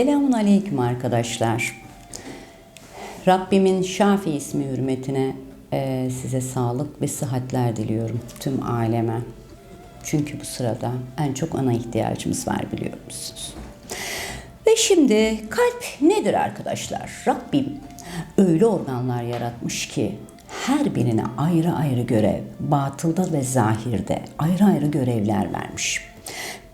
Selamun Aleyküm arkadaşlar. Rabbimin Şafi ismi hürmetine e, size sağlık ve sıhhatler diliyorum tüm aleme. Çünkü bu sırada en çok ana ihtiyacımız var biliyor musunuz? Ve şimdi kalp nedir arkadaşlar? Rabbim öyle organlar yaratmış ki her birine ayrı ayrı görev, batılda ve zahirde ayrı ayrı görevler vermiş.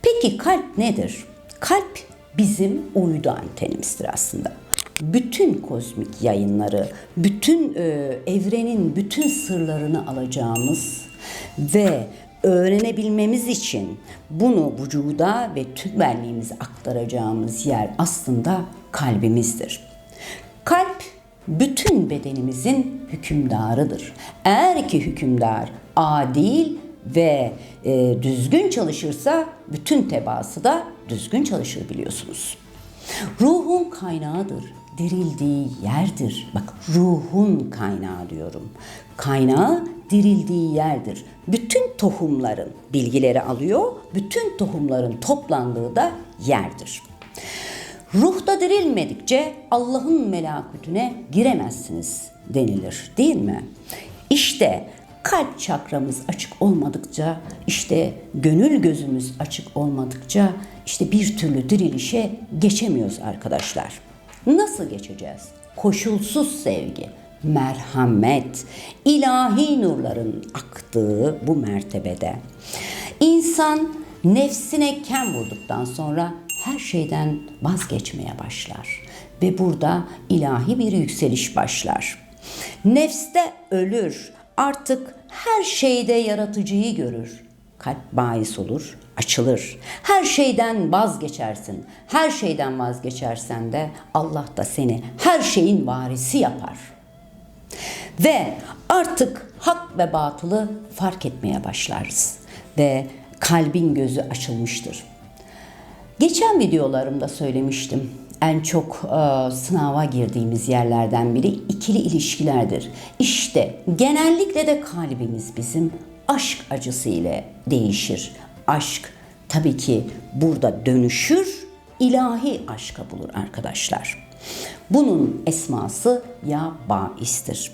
Peki kalp nedir? Kalp bizim uydu antenimizdir aslında. Bütün kozmik yayınları, bütün e, evrenin bütün sırlarını alacağımız ve öğrenebilmemiz için bunu vücuda ve tüm benliğimize aktaracağımız yer aslında kalbimizdir. Kalp bütün bedenimizin hükümdarıdır. Eğer ki hükümdar adil ve e, düzgün çalışırsa bütün tebaası da düzgün çalışır biliyorsunuz. Ruhun kaynağıdır, dirildiği yerdir. Bak ruhun kaynağı diyorum. Kaynağı dirildiği yerdir. Bütün tohumların bilgileri alıyor, bütün tohumların toplandığı da yerdir. Ruhta dirilmedikçe Allah'ın melakütüne giremezsiniz denilir değil mi? İşte kalp çakramız açık olmadıkça, işte gönül gözümüz açık olmadıkça işte bir türlü dirilişe geçemiyoruz arkadaşlar. Nasıl geçeceğiz? Koşulsuz sevgi, merhamet, ilahi nurların aktığı bu mertebede. İnsan nefsine kem vurduktan sonra her şeyden vazgeçmeye başlar ve burada ilahi bir yükseliş başlar. Nefste ölür, artık her şeyde yaratıcıyı görür. Kalp bahis olur, açılır. Her şeyden vazgeçersin. Her şeyden vazgeçersen de Allah da seni her şeyin varisi yapar. Ve artık hak ve batılı fark etmeye başlarız. Ve kalbin gözü açılmıştır. Geçen videolarımda söylemiştim. En çok e, sınava girdiğimiz yerlerden biri ikili ilişkilerdir. İşte genellikle de kalbimiz bizim aşk acısı ile değişir. Aşk tabii ki burada dönüşür, ilahi aşka bulur arkadaşlar. Bunun esması ya baistir.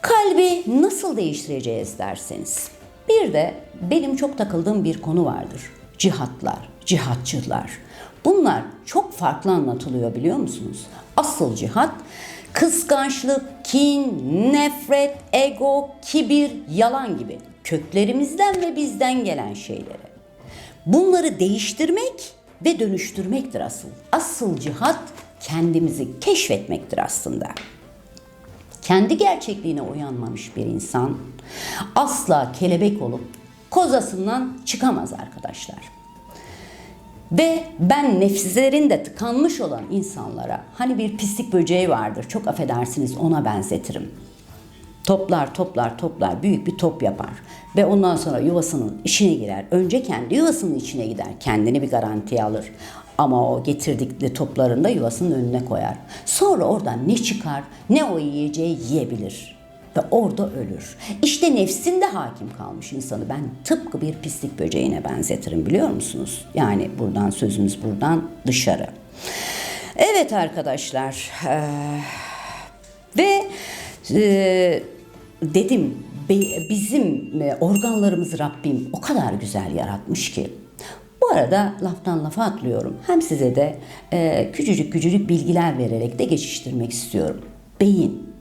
Kalbi nasıl değiştireceğiz derseniz. Bir de benim çok takıldığım bir konu vardır. Cihatlar, cihatçılar. Bunlar çok farklı anlatılıyor biliyor musunuz? Asıl cihat kıskançlık, kin, nefret, ego, kibir, yalan gibi köklerimizden ve bizden gelen şeyleri. Bunları değiştirmek ve dönüştürmektir asıl. Asıl cihat kendimizi keşfetmektir aslında kendi gerçekliğine uyanmamış bir insan asla kelebek olup kozasından çıkamaz arkadaşlar. Ve ben nefslerinde tıkanmış olan insanlara hani bir pislik böceği vardır çok affedersiniz ona benzetirim. Toplar toplar toplar büyük bir top yapar ve ondan sonra yuvasının içine girer. Önce kendi yuvasının içine gider. Kendini bir garantiye alır. Ama o getirdikleri toplarını da yuvasının önüne koyar. Sonra oradan ne çıkar ne o yiyeceği yiyebilir. Ve orada ölür. İşte nefsinde hakim kalmış insanı ben tıpkı bir pislik böceğine benzetirim biliyor musunuz? Yani buradan sözümüz buradan dışarı. Evet arkadaşlar. Ee, ve e, dedim bizim organlarımızı Rabbim o kadar güzel yaratmış ki bu arada laftan lafa atlıyorum. Hem size de e, küçücük küçücük bilgiler vererek de geçiştirmek istiyorum. Beyin.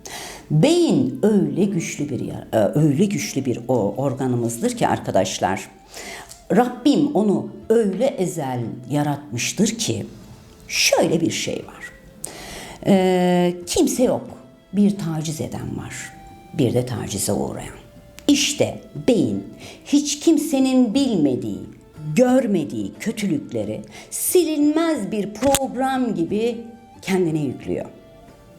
Beyin öyle güçlü bir e, öyle güçlü bir organımızdır ki arkadaşlar. Rabbim onu öyle ezel yaratmıştır ki şöyle bir şey var. E, kimse yok. Bir taciz eden var. Bir de tacize uğrayan. İşte beyin hiç kimsenin bilmediği, görmediği kötülükleri silinmez bir program gibi kendine yüklüyor.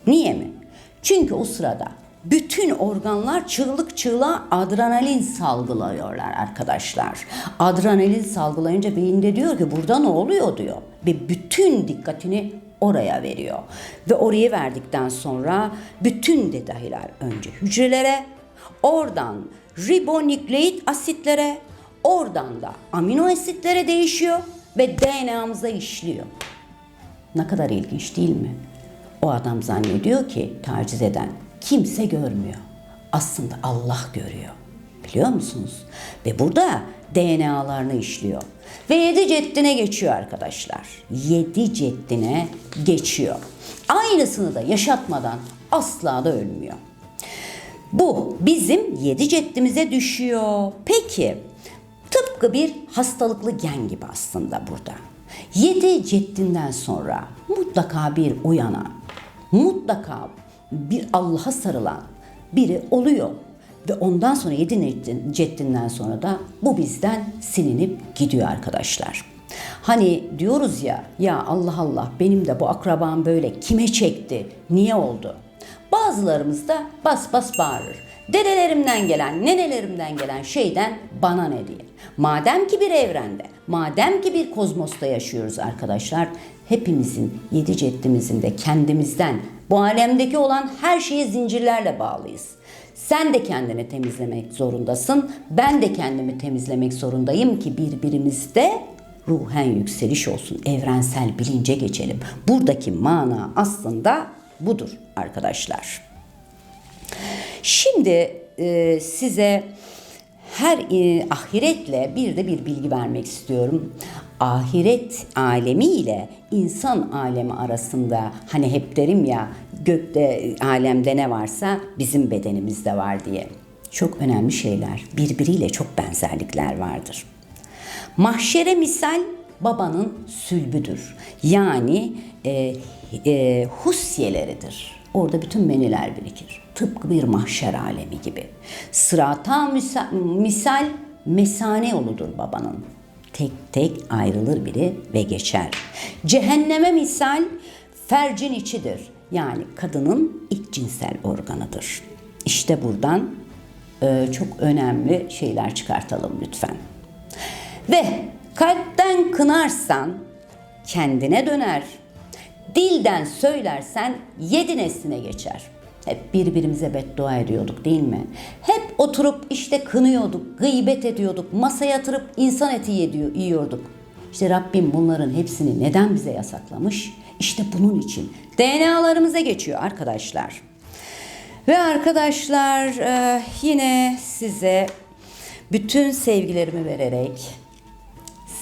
Niye mi? Çünkü o sırada bütün organlar çığlık çığlığa adrenalin salgılıyorlar arkadaşlar. Adrenalin salgılayınca beyinde diyor ki burada ne oluyor diyor. Ve bütün dikkatini oraya veriyor. Ve oraya verdikten sonra bütün detaylar önce hücrelere, oradan ribonükleik asitlere, oradan da amino asitlere değişiyor ve DNA'mıza işliyor. Ne kadar ilginç değil mi? O adam zannediyor ki taciz eden kimse görmüyor. Aslında Allah görüyor. Biliyor musunuz? Ve burada DNA'larını işliyor. Ve yedi ceddine geçiyor arkadaşlar. Yedi ceddine geçiyor. Aynısını da yaşatmadan asla da ölmüyor. Bu bizim yedi ceddimize düşüyor. Peki tıpkı bir hastalıklı gen gibi aslında burada. Yedi ceddinden sonra mutlaka bir uyanan, mutlaka bir Allah'a sarılan biri oluyor. Ve ondan sonra yedi ceddin- ceddinden sonra da bu bizden silinip gidiyor arkadaşlar. Hani diyoruz ya ya Allah Allah benim de bu akrabam böyle kime çekti niye oldu? Bazılarımız da bas bas bağırır. Dedelerimden gelen, nenelerimden gelen şeyden bana ne diye. Madem ki bir evrende, madem ki bir kozmosta yaşıyoruz arkadaşlar, hepimizin, yedi ceddimizin de kendimizden, bu alemdeki olan her şeye zincirlerle bağlıyız. Sen de kendini temizlemek zorundasın, ben de kendimi temizlemek zorundayım ki birbirimizde ruhen yükseliş olsun, evrensel bilince geçelim. Buradaki mana aslında budur arkadaşlar. Şimdi e, size her e, ahiretle bir de bir bilgi vermek istiyorum. Ahiret alemi ile insan alemi arasında hani hep derim ya gökte alemde ne varsa bizim bedenimizde var diye. Çok önemli şeyler. Birbiriyle çok benzerlikler vardır. Mahşere misal babanın sülbüdür. Yani e, e, husyeleridir. Orada bütün menüler birikir. Tıpkı bir mahşer alemi gibi. Sırata misal, mesane yoludur babanın. Tek tek ayrılır biri ve geçer. Cehenneme misal fercin içidir. Yani kadının ilk cinsel organıdır. İşte buradan e, çok önemli şeyler çıkartalım lütfen. Ve kalpten kınarsan kendine döner. Dilden söylersen yedi nesline geçer. Hep birbirimize beddua ediyorduk değil mi? Hep oturup işte kınıyorduk, gıybet ediyorduk, masaya yatırıp insan eti yediyor, yiyorduk. İşte Rabbim bunların hepsini neden bize yasaklamış? İşte bunun için DNA'larımıza geçiyor arkadaşlar. Ve arkadaşlar e, yine size bütün sevgilerimi vererek,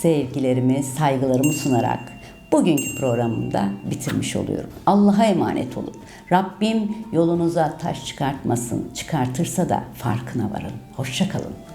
sevgilerimi, saygılarımı sunarak bugünkü programımda bitirmiş oluyorum. Allah'a emanet olun. Rabbim yolunuza taş çıkartmasın, çıkartırsa da farkına varın. Hoşçakalın.